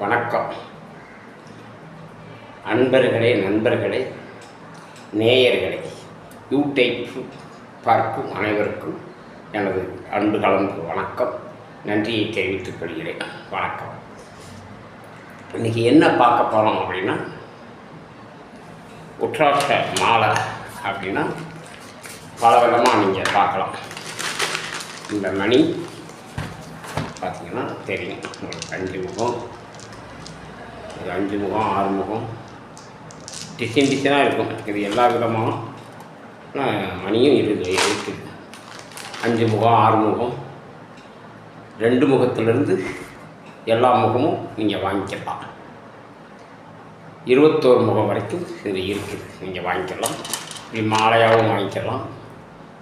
வணக்கம். அன்பர்களே நண்பர்களே நேயர்களே யூடியூப் பார்க்கும் அனைவருக்கும் எனது அன்பு கலந்து வணக்கம். நன்றியை தெரிவித்துக் கொள்கிறேன். வணக்கம். இன்றைக்கி என்ன பார்க்க போகிறோம் அப்படின்னா உற்றாட்ச மாலை அப்படின்னா பல விதமாக நீங்கள் பார்க்கலாம். இந்த மணி பார்த்தீங்கன்னா தெரியும். உங்களுக்கு அஞ்சு முகம் இது அஞ்சு முகம் ஆறு முகம் டிசைன் டிசைனாக இருக்கும் இது எல்லா விதமான மணியும் இருக்குது இருக்குது அஞ்சு முகம் ஆறு முகம் ரெண்டு முகத்திலிருந்து எல்லா முகமும் நீங்கள் வாங்கிக்கலாம் இருபத்தோரு முகம் வரைக்கும் இது இருக்குது நீங்கள் வாங்கிக்கலாம் இப்படி மாலையாகவும் வாங்கிக்கலாம்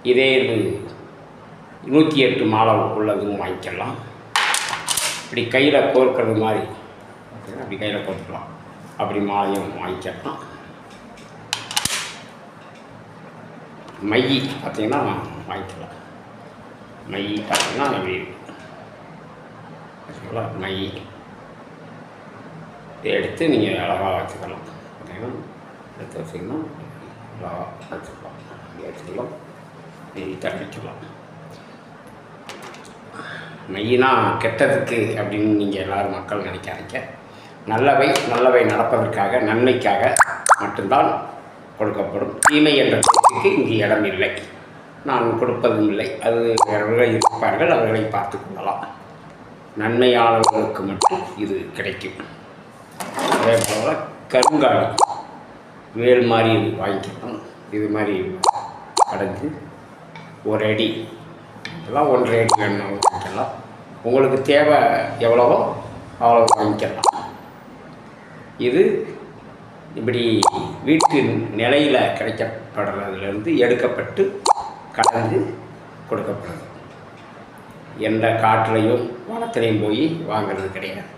இதே இது நூற்றி எட்டு மாலை உள்ளதும் வாங்கிக்கலாம் இப்படி கையில் கோர்க்கிறது மாதிரி பார்த்தீங்கன்னா அப்படி கையில் போட்டுக்கலாம் அப்படி மாலையும் வாங்கிக்கலாம். மை பார்த்திங்கன்னா வாங்கிக்கலாம். மை பார்த்தீங்கன்னா அப்படி பார்த்தீங்களா மை. இதை எடுத்து நீங்கள் அழகாக வச்சுக்கலாம். பார்த்தீங்கன்னா எடுத்து வச்சிங்கன்னா அழகாக வச்சுக்கலாம். இப்படி வச்சுக்கலாம். இப்படி வச்சுக்கலாம் மையினா கெட்டதுக்கு அப்படின்னு நீங்கள் எல்லாரும் மக்கள் நினைக்காதீங்க. நல்லவை நல்லவை நடப்பதற்காக நன்மைக்காக மட்டும்தான் கொடுக்கப்படும். தீமை என்ற பேச்சுக்கு இங்கு இடம் இல்லை. நான் கொடுப்பதும் இல்லை. அது அவர்கள் இருப்பார்கள் அவர்களை பார்த்து கொள்ளலாம். நன்மையாளர்களுக்கு மட்டும் இது கிடைக்கும். அதே போல் கருங்காலி வேல் மாதிரி இது வாங்கிக்கலாம் இது மாதிரி அடைஞ்சு ஒரு அடி. இதெல்லாம் ஒன்றரை அடி வேணும் வாங்கிக்கலாம் உங்களுக்கு தேவை எவ்வளவோ அவ்வளோ வாங்கிக்கலாம். இது இப்படி வீட்டு நிலையில் கிடைக்கப்படுறதுலேருந்து எடுக்கப்பட்டு கலந்து கொடுக்கப்படுது. எந்த காற்றுலையும் வனத்துலையும் போய் வாங்குறது கிடையாது.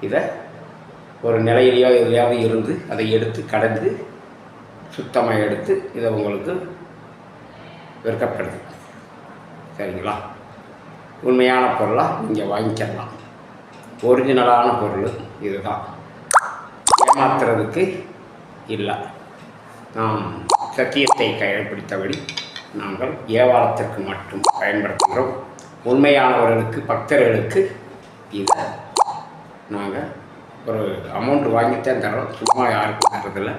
இதை ஒரு நிலையிலையோ எதையாவது இருந்து அதை எடுத்து கடந்து சுத்தமாக எடுத்து இதை உங்களுக்கு விற்கப்படுது. சரிங்களா? உண்மையான பொருளாக நீங்கள் வாங்கிக்கலாம். ஒரிஜினலான பொருள். இதுதான். ஏமாத்துறதுக்கு இல்லை. நாம் சத்தியத்தை கடைப்பிடித்தபடி நாங்கள் ஏவாரத்திற்கு மட்டும் பயன்படுத்துகிறோம். உண்மையானவர்களுக்கு பக்தர்களுக்கு இதை நாங்கள் ஒரு அமௌண்ட் வாங்கித்தான் தரோம் சும்மா யாருக்கும் தரதில்லை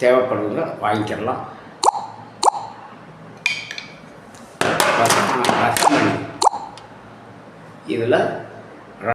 தேவைப்படுவங்க வாங்கிக்கலாம் ரசமணி இதில்